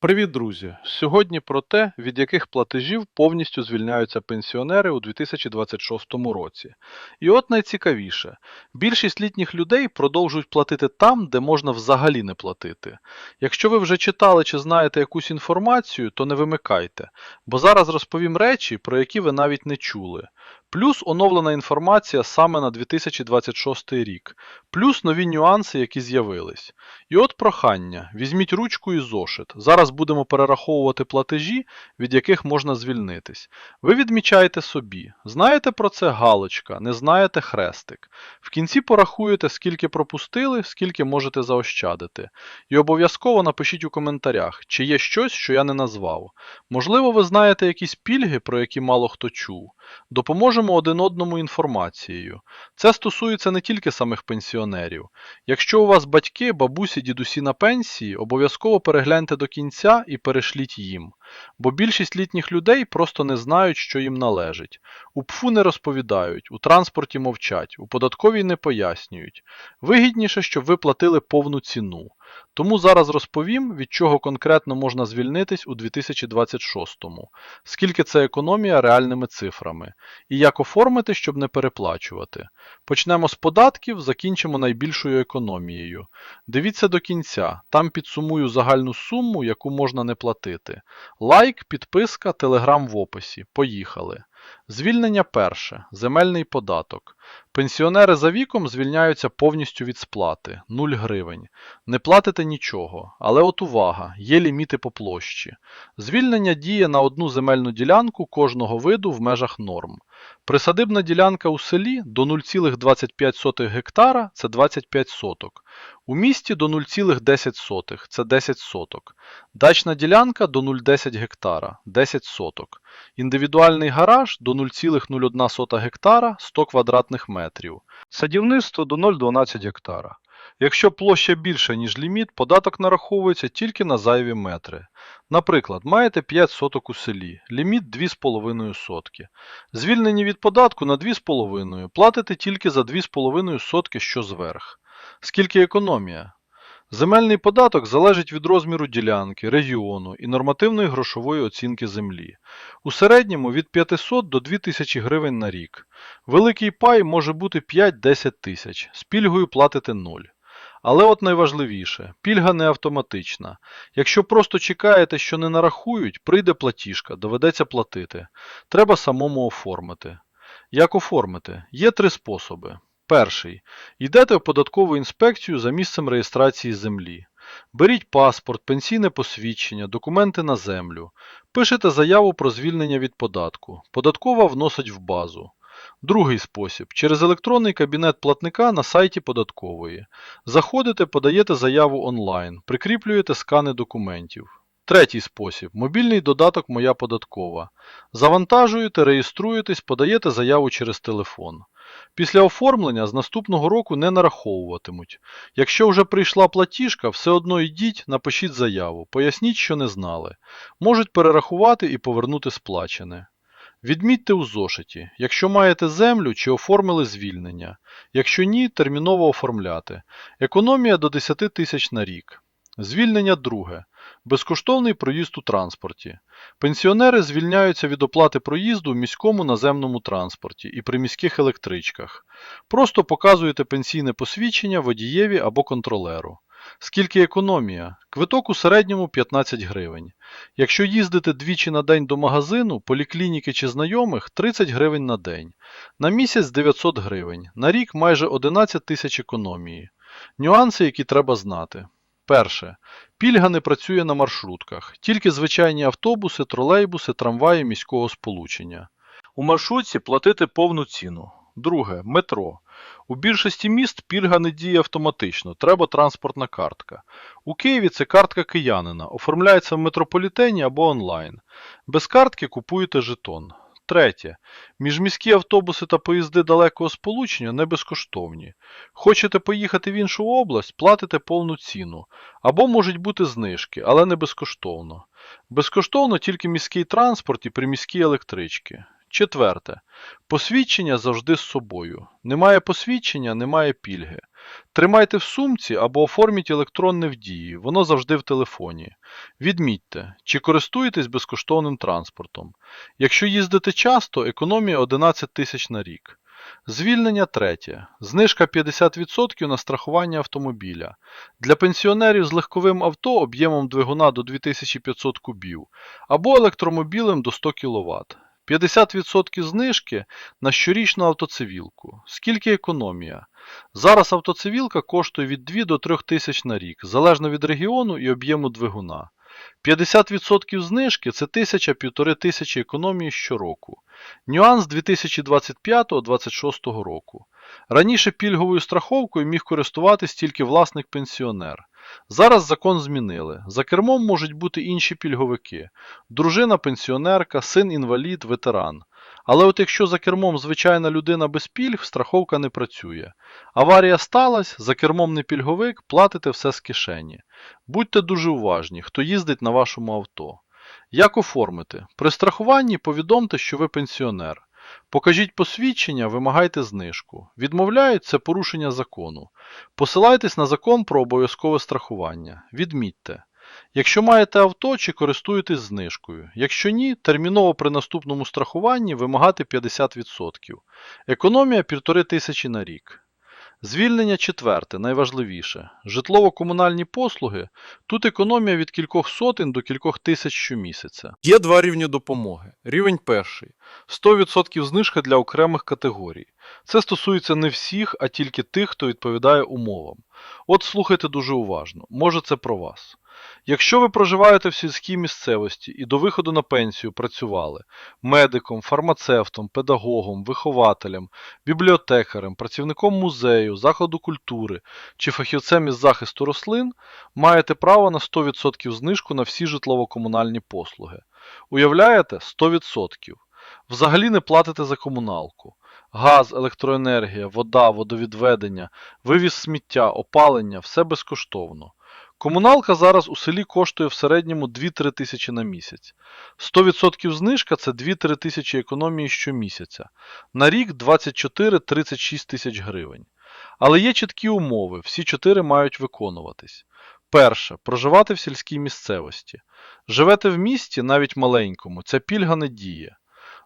Привіт, друзі! Сьогодні про те, від яких платежів повністю звільняються пенсіонери у 2026 році. І от найцікавіше: більшість літніх людей продовжують платити там, де можна взагалі не платити. Якщо ви вже читали чи знаєте якусь інформацію, то не вимикайте, бо зараз розповім речі, про які ви навіть не чули. Плюс оновлена інформація саме на 2026 рік, плюс нові нюанси, які з'явились. І от прохання: візьміть ручку і зошит. Зараз будемо перераховувати платежі, від яких можна звільнитись. Ви відмічаєте собі. Знаєте про це галочка, не знаєте хрестик. В кінці порахуєте, скільки пропустили, скільки можете заощадити. І обов'язково напишіть у коментарях, чи є щось, що я не назвав. Можливо, ви знаєте якісь пільги, про які мало хто чув. Допоможемо один одному інформацією. Це стосується не тільки самих пенсіонерів. Якщо у вас батьки, бабусі, дідусі на пенсії, обов'язково перегляньте до кінця і перешліть їм. Бо більшість літніх людей просто не знають, що їм належить. У ПФУ не розповідають, у транспорті мовчать, у податковій не пояснюють. Вигідніше, щоб ви платили повну ціну. Тому зараз розповім, від чого конкретно можна звільнитись у 2026-му, скільки це економія реальними цифрами, і як оформити, щоб не переплачувати. Почнемо з податків, закінчимо найбільшою економією. Дивіться до кінця, там підсумую загальну суму, яку можна не платити. Лайк, підписка, телеграм в описі. Поїхали. Звільнення перше. Земельний податок. Пенсіонери за віком звільняються повністю від сплати 0 гривень. Не платите нічого, але от увага, є ліміти по площі. Звільнення діє на одну земельну ділянку кожного виду в межах норм. Присадибна ділянка у селі до 0,25 гектара це 25 соток. У місті до 0,10 це 10 соток. Дачна ділянка до 0,10 гектара 10 соток. Індивідуальний гараж до 0,01 гектара 100 квадратних метрів. Садівництво до 0,12 гектара. Якщо площа більша, ніж ліміт, податок нараховується тільки на зайві метри. Наприклад, маєте 5 соток у селі, ліміт 2,5 сотки. Звільнені від податку на 2,5, платите тільки за 2,5 сотки, що зверх. Скільки економія? Земельний податок залежить від розміру ділянки, регіону і нормативної грошової оцінки землі. У середньому від 500 до 2000 гривень на рік. Великий пай може бути 5-10 тисяч, з пільгою платите 0. Але от найважливіше, пільга не автоматична. Якщо просто чекаєте, що не нарахують, прийде платіжка, доведеться платити. Треба самому оформити. Як оформити? Є три способи. Перший. Йдете в податкову інспекцію за місцем реєстрації землі. Беріть паспорт, пенсійне посвідчення, документи на землю. Пишете заяву про звільнення від податку. Податкова вносить в базу. Другий спосіб. Через електронний кабінет платника на сайті податкової. Заходите, подаєте заяву онлайн, прикріплюєте скани документів. Третій спосіб. Мобільний додаток Моя податкова. Завантажуєте, реєструєтесь, подаєте заяву через телефон. Після оформлення з наступного року не нараховуватимуть. Якщо вже прийшла платіжка, все одно йдіть, напишіть заяву, поясніть, що не знали. Можуть перерахувати і повернути сплачене. Відмітьте у зошиті, якщо маєте землю чи оформили звільнення. Якщо ні, терміново оформляти. Економія до 10 тисяч на рік. Звільнення друге. Безкоштовний проїзд у транспорті. Пенсіонери звільняються від оплати проїзду в міському наземному транспорті і при міських електричках. Просто показуєте пенсійне посвідчення водієві або контролеру. Скільки економія? Квиток у середньому 15 гривень. Якщо їздите двічі на день до магазину, поліклініки чи знайомих 30 гривень на день. На місяць 900 гривень. На рік майже 11 тисяч економії. Нюанси, які треба знати. Перше. Пільга не працює на маршрутках, тільки звичайні автобуси, тролейбуси, трамваї міського сполучення. У маршрутці платити повну ціну. Друге. Метро. У більшості міст пільга не діє автоматично, треба транспортна картка. У Києві це картка киянина, оформляється в метрополітені або онлайн. Без картки купуєте жетон. Третє. Міжміські автобуси та поїзди далекого сполучення не безкоштовні. Хочете поїхати в іншу область, платите повну ціну. Або можуть бути знижки, але не безкоштовно. Безкоштовно тільки міський транспорт і приміські електрички. Четверте. Посвідчення завжди з собою. Немає посвідчення, немає пільги. Тримайте в сумці або оформіть електронне в дії, воно завжди в телефоні. Відмітьте, чи користуєтесь безкоштовним транспортом. Якщо їздите часто, економія 11 тисяч на рік. Звільнення третє. Знижка 50% на страхування автомобіля. Для пенсіонерів з легковим авто об'ємом двигуна до 2500 кубів або електромобілем до 100 кВт. 50% знижки на щорічну автоцивілку. Скільки економія? Зараз автоцивілка коштує від 2 до 3 тисяч на рік, залежно від регіону і об'єму двигуна. 50% знижки це 1000-1500 тисячі економії щороку. Нюанс 2025-2026 року. Раніше пільговою страховкою міг користуватись тільки власник пенсіонер. Зараз закон змінили. За кермом можуть бути інші пільговики: дружина пенсіонерка, син інвалід, ветеран. Але от якщо за кермом звичайна людина без пільг, страховка не працює. Аварія сталася, за кермом не пільговик, платите все з кишені. Будьте дуже уважні, хто їздить на вашому авто. Як оформити? При страхуванні повідомте, що ви пенсіонер. Покажіть посвідчення, вимагайте знижку. Відмовляють це порушення закону. Посилайтесь на закон про обов'язкове страхування. Відмітьте. Якщо маєте авто чи користуєтесь знижкою. Якщо ні, терміново при наступному страхуванні вимагати 50%. Економія 1500 на рік. Звільнення четверте, найважливіше. Житлово-комунальні послуги. Тут економія від кількох сотень до кількох тисяч щомісяця. Є два рівні допомоги. Рівень перший 100% знижка для окремих категорій. Це стосується не всіх, а тільки тих, хто відповідає умовам. От слухайте дуже уважно, може це про вас. Якщо ви проживаєте в сільській місцевості і до виходу на пенсію працювали медиком, фармацевтом, педагогом, вихователем, бібліотекарем, працівником музею, закладу культури чи фахівцем із захисту рослин, маєте право на 100% знижку на всі житлово-комунальні послуги. Уявляєте? 100%. Взагалі не платите за комуналку. Газ, електроенергія, вода, водовідведення, вивіз сміття, опалення все безкоштовно. Комуналка зараз у селі коштує в середньому 2-3 тисячі на місяць. 100% знижка це 2-3 тисячі економії щомісяця. На рік 24-36 тисяч гривень. Але є чіткі умови, всі чотири мають виконуватись. Перше. Проживати в сільській місцевості. Живете в місті, навіть маленькому, ця пільга не діє.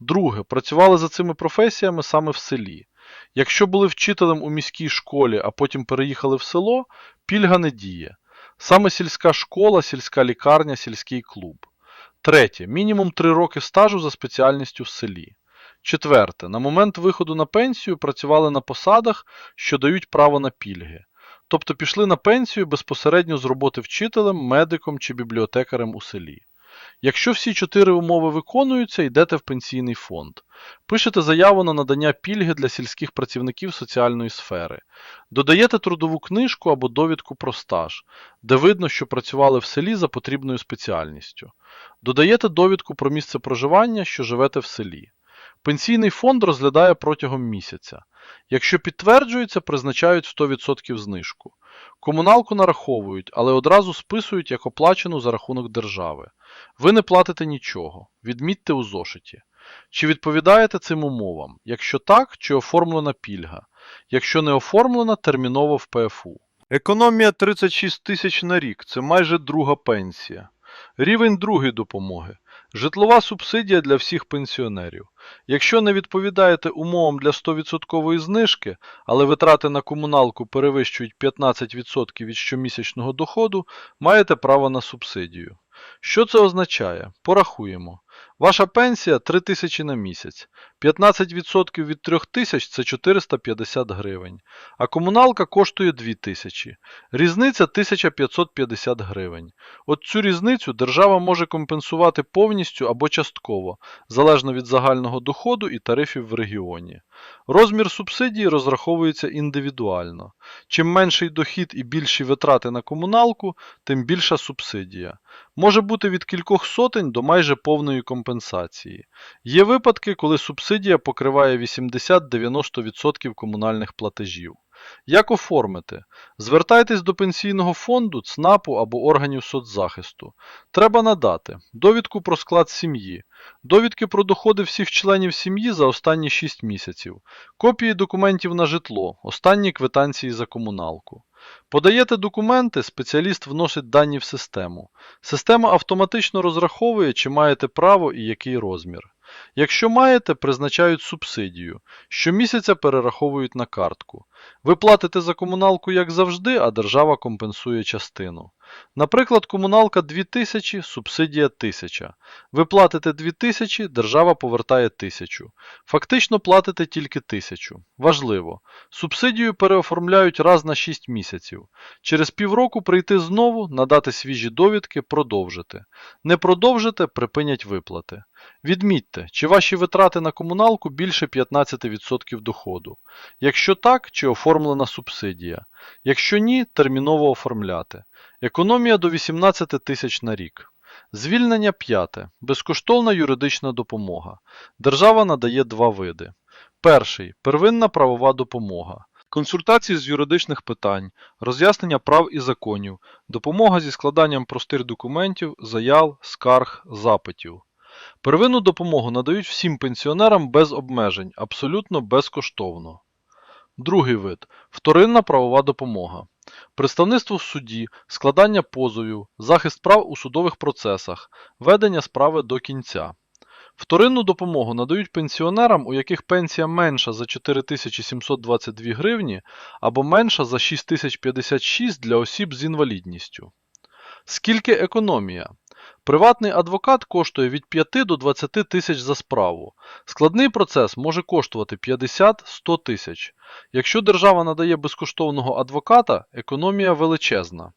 Друге. Працювали за цими професіями саме в селі. Якщо були вчителем у міській школі, а потім переїхали в село, пільга не діє. Саме сільська школа, сільська лікарня, сільський клуб. Третє. Мінімум 3 роки стажу за спеціальністю в селі. Четверте. На момент виходу на пенсію працювали на посадах, що дають право на пільги. Тобто пішли на пенсію безпосередньо з роботи вчителем, медиком чи бібліотекарем у селі. Якщо всі чотири умови виконуються, йдете в пенсійний фонд. Пишете заяву на надання пільги для сільських працівників соціальної сфери. Додаєте трудову книжку або довідку про стаж, де видно, що працювали в селі за потрібною спеціальністю. Додаєте довідку про місце проживання, що живете в селі. Пенсійний фонд розглядає протягом місяця. Якщо підтверджується, призначають 100% знижку. Комуналку нараховують, але одразу списують як оплачену за рахунок держави. Ви не платите нічого. Відмітьте у зошиті. Чи відповідаєте цим умовам? Якщо так, чи оформлена пільга? Якщо не оформлена, терміново в ПФУ. Економія 36 тисяч на рік це майже друга пенсія. Рівень другої допомоги. Житлова субсидія для всіх пенсіонерів. Якщо не відповідаєте умовам для 100% знижки, але витрати на комуналку перевищують 15% від щомісячного доходу, маєте право на субсидію. Що це означає? Порахуємо. Ваша пенсія 3 тисячі на місяць. 15% від 3 тисяч це 450 гривень. А комуналка коштує 2 тисячі. Різниця 1550 гривень. От цю різницю держава може компенсувати повністю або частково, залежно від загального доходу і тарифів в регіоні. Розмір субсидії розраховується індивідуально. Чим менший дохід і більші витрати на комуналку, тим більша субсидія. Може бути від кількох сотень до майже повної компенсації. Є випадки, коли субсидія покриває 80-90% комунальних платежів. Як оформити? Звертайтесь до пенсійного фонду, ЦНАПу або органів соцзахисту. Треба надати довідку про склад сім'ї, довідки про доходи всіх членів сім'ї за останні 6 місяців, копії документів на житло, останні квитанції за комуналку. Подаєте документи, спеціаліст вносить дані в систему. Система автоматично розраховує, чи маєте право і який розмір. Якщо маєте, призначають субсидію. Щомісяця перераховують на картку. Ви платите за комуналку як завжди, а держава компенсує частину. Наприклад, комуналка 2000, субсидія 1000. Ви платите 2000, держава повертає 1000. Фактично платите тільки 1000. Важливо. Субсидію переоформляють раз на 6 місяців. Через півроку прийти знову, надати свіжі довідки, продовжити. Не продовжите, припинять виплати. Відмітьте, чи ваші витрати на комуналку більше 15% доходу. Якщо так, чи оформлена субсидія. Якщо ні, терміново оформляти. Економія до 18 тисяч на рік. Звільнення п'яте. Безкоштовна юридична допомога. Держава надає два види. Перший первинна правова допомога. Консультації з юридичних питань, роз'яснення прав і законів, допомога зі складанням простих документів, заяв, скарг, запитів. Первинну допомогу надають всім пенсіонерам без обмежень, абсолютно безкоштовно. Другий вид вторинна правова допомога. Представництво в суді, складання позовів, захист прав у судових процесах, ведення справи до кінця. Вторинну допомогу надають пенсіонерам, у яких пенсія менша за 4722 гривні або менша за 6056 для осіб з інвалідністю. Скільки економія? Приватний адвокат коштує від 5 до 20 тисяч за справу. Складний процес може коштувати 50-100 тисяч. Якщо держава надає безкоштовного адвоката, економія величезна.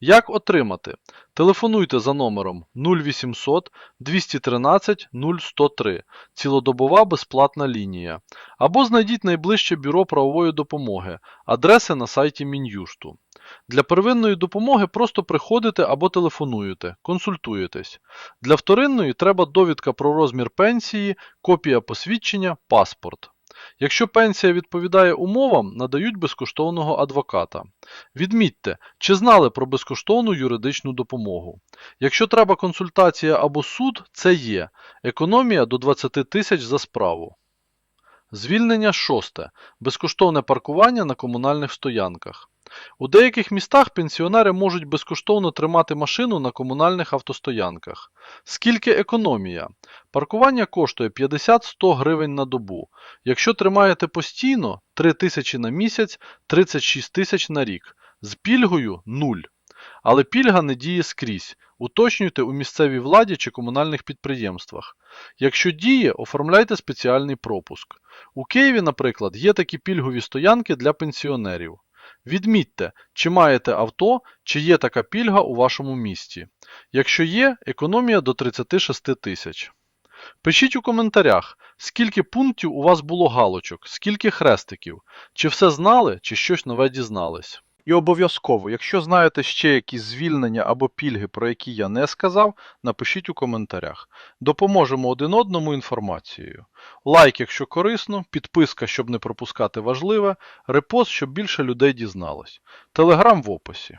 Як отримати? Телефонуйте за номером 0800 213 0103 цілодобова безплатна лінія. Або знайдіть найближче бюро правової допомоги, адреси на сайті Мін'юшту. Для первинної допомоги просто приходите або телефонуєте, консультуєтесь. Для вторинної треба довідка про розмір пенсії, копія посвідчення, паспорт. Якщо пенсія відповідає умовам, надають безкоштовного адвоката. Відмітьте, чи знали про безкоштовну юридичну допомогу. Якщо треба консультація або суд, це є. Економія до 20 тисяч за справу. Звільнення шосте. Безкоштовне паркування на комунальних стоянках. У деяких містах пенсіонери можуть безкоштовно тримати машину на комунальних автостоянках. Скільки економія? Паркування коштує 50-100 гривень на добу. Якщо тримаєте постійно 3 тисячі на місяць, 36 тисяч на рік. З пільгою 0. Але пільга не діє скрізь. Уточнюйте у місцевій владі чи комунальних підприємствах. Якщо діє, оформляйте спеціальний пропуск. У Києві, наприклад, є такі пільгові стоянки для пенсіонерів. Відмітьте, чи маєте авто, чи є така пільга у вашому місті. Якщо є, економія до 36 тисяч. Пишіть у коментарях, скільки пунктів у вас було галочок, скільки хрестиків, чи все знали, чи щось нове дізнались. І обов'язково, якщо знаєте ще якісь звільнення або пільги, про які я не сказав, напишіть у коментарях. Допоможемо один одному інформацією. Лайк, якщо корисно, підписка, щоб не пропускати важливе, репост, щоб більше людей дізналось. Телеграм в описі.